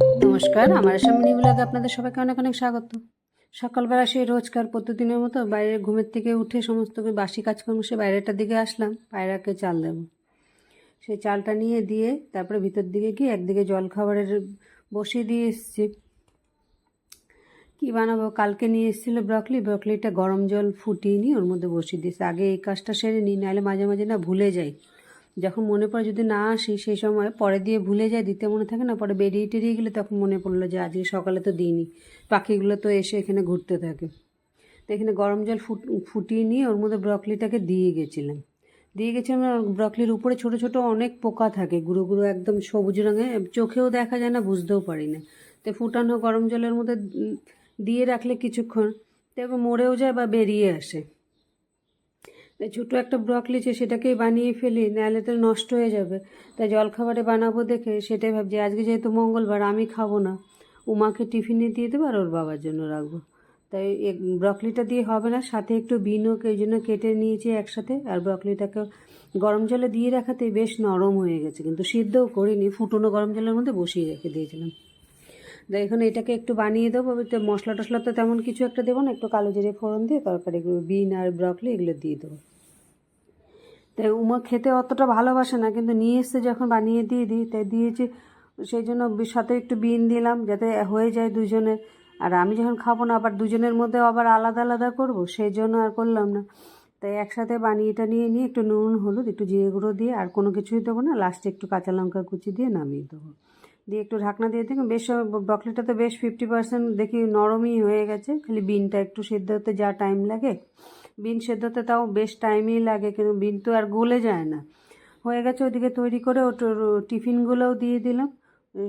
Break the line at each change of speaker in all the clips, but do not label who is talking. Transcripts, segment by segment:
নমস্কার, আমার সামনে ব্লগে আপনাদের সবাইকে অনেক অনেক স্বাগত। সকালবেলা সেই রোজকার প্রতিদিনের মতো বাইরে ঘুমের থেকে উঠে সমস্ত বাসি কাজকর্ম সে বাইরেটার দিকে আসলাম, পায়রাকে চাল দেবো। সেই চালটা নিয়ে দিয়ে তারপরে ভিতর দিকে গিয়ে একদিকে জল খাবারের বসিয়ে দিয়ে এসেছি। কী বানাবো? কালকে নিয়ে এসেছিল ব্রকলি, ব্রকলিটা গরম জল ফুটিয়ে নিয়ে ওর মধ্যে বসিয়ে দিয়েছি। আগে এই কাজটা সেরে নিই, নাহলে মাঝে মাঝে না ভুলে যাই। যখন মনে পড়ে যদি না আসি, সেই সময় পরে দিয়ে ভুলে যায়, দিতে মনে থাকে না, পরে বেরিয়ে টেরিয়ে গেলে তখন মনে পড়ল যে আজকে সকালে তো দিইনি। পাখিগুলো তো এসে এখানে ঘুরতে থাকে। তো এখানে গরম জল ফুট, ফুটিয়ে নিয়ে ওর মধ্যে ব্রকলিটাকে দিয়ে গেছিলাম। দিয়ে গেছিলাম ব্রকলির উপরে ছোট ছোট অনেক পোকা থাকে, গুঁড়ো গুঁড়ো একদম সবুজ রঙে, চোখেও দেখা যায় না, বুঝতেও পারি না। তো ফুটানো গরম জলের মধ্যে দিয়ে রাখলে কিছুক্ষণ তো মরেও যায় বা বেরিয়ে আসে। ছোটো একটা ব্রকলি আছে সেটাকেই বানিয়ে ফেলি, নাহলে তো নষ্ট হয়ে যাবে। তাই জলখাবারে বানাবো দেখে সেটাই ভাবছি, আজকে যেহেতু মঙ্গলবার, আমি খাব না। উমাকে টিফিনে দিয়ে দেবো আর ওর বাবার জন্য রাখব। তাই ব্রকলিটা দিয়ে হবে না, সাথে একটু বিনও এই জন্য কেটে নিয়েছি একসাথে। আর ব্রকলিটাকে গরম জলে দিয়ে রাখাতে বেশ নরম হয়ে গেছে। কিন্তু সিদ্ধও করিনি, ফুটনো গরম জলের মধ্যে বসিয়ে রেখে দিয়েছিলাম। এখন এটাকে একটু বানিয়ে দেবো। মশলা টশলা তো তেমন কিছু একটা দেবো না, একটু কালো জিরে ফোড়ন দিয়ে তরকারি বিন আর ব্রকলি এগুলো দিয়ে দেবো। তাই উমা খেতে অতটা ভালোবাসে না, কিন্তু নিয়ে এসছে যখন বানিয়ে দিয়ে দিই তাই দিয়েছি, সেই জন্য সাথে একটু বিন দিলাম যাতে হয়ে যায় দুজনের। আর আমি যখন খাব না, আবার দুজনের মধ্যে আবার আলাদা আলাদা করব, সেই জন্য আর করলাম না। তাই একসাথে বানিয়ে নিয়ে নিয়ে একটু নুন, হলুদ, একটু জিরে গুঁড়ো দিয়ে আর কোনো কিছুই দেবো না। লাস্টে একটু কাঁচা লঙ্কা কুচি দিয়ে নামিয়ে দেবো। দিয়ে একটু ঢাকনা দিয়ে দেখুন, বেশ ব্রকলিটা তো বেশ ফিফটি পার্সেন্ট দেখি নরমই হয়ে গেছে। খালি বিনটা একটু সেদ্ধ হতে যা টাইম লাগে। বিন সেদ্ধ হতে তাও বেশ টাইমই লাগে, কিন্তু বিন তো আর গলে যায় না। হয়ে গেছে ওদিকে তৈরি করে ওটা টিফিনগুলোও দিয়ে দিলাম।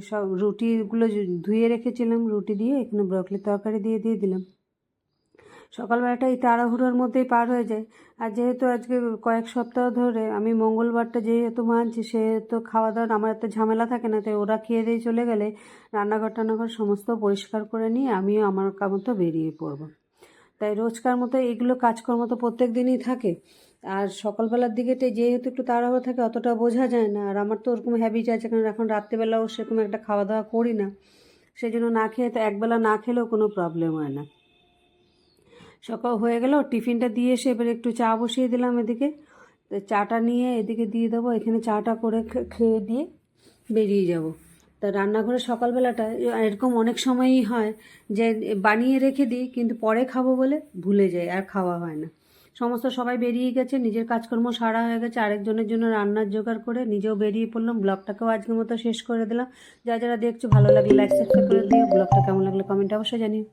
সব রুটিগুলো ধুয়ে রেখেছিলাম, রুটি দিয়ে এখানে ব্রকলি তরকারি দিয়ে দিয়ে দিলাম। সকালবেলাটা এই তাড়াহুড়োর মধ্যেই পার হয়ে যায়। আর যেহেতু আজকে কয়েক সপ্তাহ ধরে আমি মঙ্গলবারটা যেহেতু মানছি, সেহেতু খাওয়া দাওয়ার আমার এত ঝামেলা থাকে না, তাই ওরা খেয়ে দিয়ে চলে গেলে রান্নাঘর টান্নাঘর সমস্ত পরিষ্কার করে নিয়ে আমিও আমার মতো বেরিয়ে পড়ব। তাই রোজকার মতো এগুলো কাজকর্ম তো প্রত্যেক দিনই থাকে। আর সকালবেলার দিকে তো যেহেতু একটু তাড়াহুড়ো থাকে, অতটা বোঝা যায় না। আর আমার তো ওরকম হ্যাবিট আছে, কারণ এখন রাত্রেবেলাও সেরকম একটা খাওয়া দাওয়া করি না। সেই জন্য না খেয়ে, তো একবেলা না খেলেও কোনো প্রবলেম হয় না। সকাল হয়ে গেল, টিফিনটা দিয়ে এসে এবার একটু চা বসিয়ে দিলাম এদিকে। তো চাটা নিয়ে এদিকে দিয়ে দেবো, এখানে চাটা করে খেয়ে দিয়ে বেরিয়ে যাব। তা রান্নাঘরে সকালবেলাটা এরকম অনেক সময়ই হয় যে বানিয়ে রেখে দিই, কিন্তু পরে খাব বলে ভুলে যাই, আর খাওয়া হয় না। সমস্ত সবাই বেরিয়ে গেছে, নিজের কাজকর্ম সারা হয়ে গেছে, আরেকজনের জন্য রান্নার জোগাড় করে নিজেও বেরিয়ে পড়লাম। ব্লগটাকেও আজকের মতো শেষ করে দিলাম। যা যারা দেখছ, ভালো লাগলে লাইক সাবস্ক্রাইব করে দিও। ব্লগটা কেমন লাগল কমেন্ট অবশ্যই জানিও।